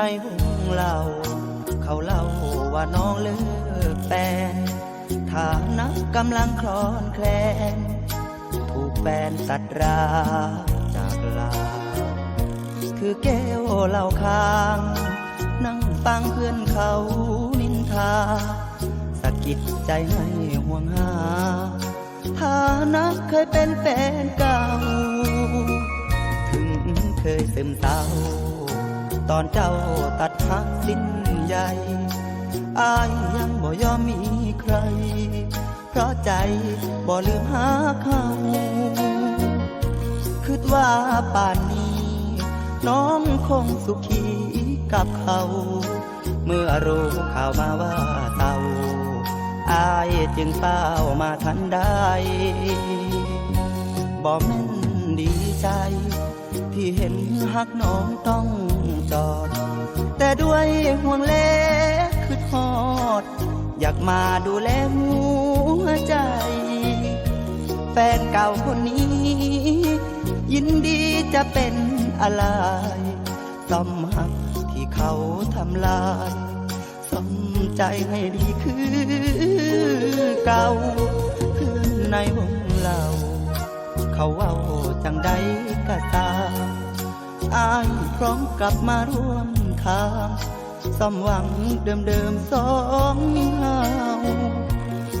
ในวงเล่า เขาเล่าว่าน้องเลิกแฟนฐานะกำลังคลอนแคลน ถูกแฟนสัตราจากลา คือแก้วเหล้าคาง นั่งฟังเพื่อนเขานินทาสะกิดใจให้ห่วงหาฐานะเคยเป็นแฟนเก่า ถึงเคยซึมเศร้า ตอนเจ้าตัดหักสิ้นใหญ่อายยังบ่ยอมมีใคร เพราะใจบ่ลืมหาเขาคิดว่าป่านนี้ น้องคงสุขีกับเขา เมื่อรู้ข่าวมาว่าเต่าอายจึงเป้ามาทันได้บอกแม่นดีใจ ที่เห็นหักน้องต้องจอด แต่ด้วยห่วงเล็กคือทอด อยากมาดูแลหัวใจ แฟนเก่าคนนี้ ยินดีจะเป็นอะไรซ่อมหักที่เขาทำลายซ่อมใจให้ดีคือเก่าเพื่อนในวง เราเขาเว้าจังใดก็ตามอายพร้อมกลับมาร่วมทางซ่อมหวังเดิมเดิมสองเฮา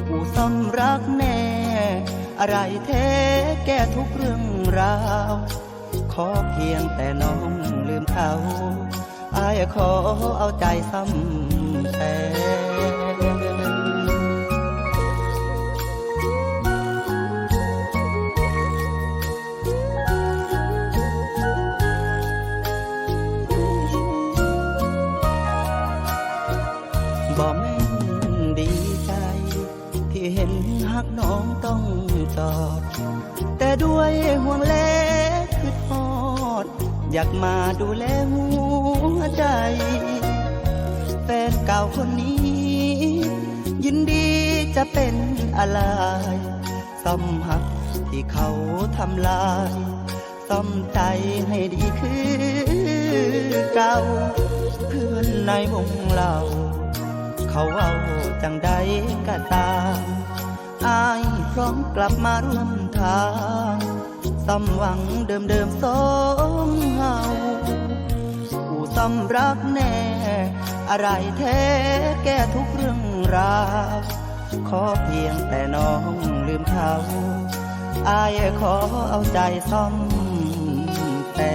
ผู้ซ่อมรักแน่ อะไรแท้แก้ทุกเรื่องราว ขอเพียงแต่น้องลืมเขาอายขอเอาใจซ้ำแท เห็นหักน้องต้องจอด แต่ด้วยห่วงเล็กคือทอด อยากมาดูแลหัวใจ แฟนเก่าคนนี้ ยินดีจะเป็นอะไรซ่อมหักที่เขาทำลายซ่อมใจให้ดีคือเก่าเพื่อนในวงเรา เขาเอาจังใดก็ตามอายพร้อมกลับมาร่วมทางสมหวังเดิมเดิมสองเฮาผู้ซ้ำรักแน่ อะไรแท้แก้ทุกเรื่องราวขอเพียงแต่น้องลืมเขาอายขอเอาใจซ่อมแต่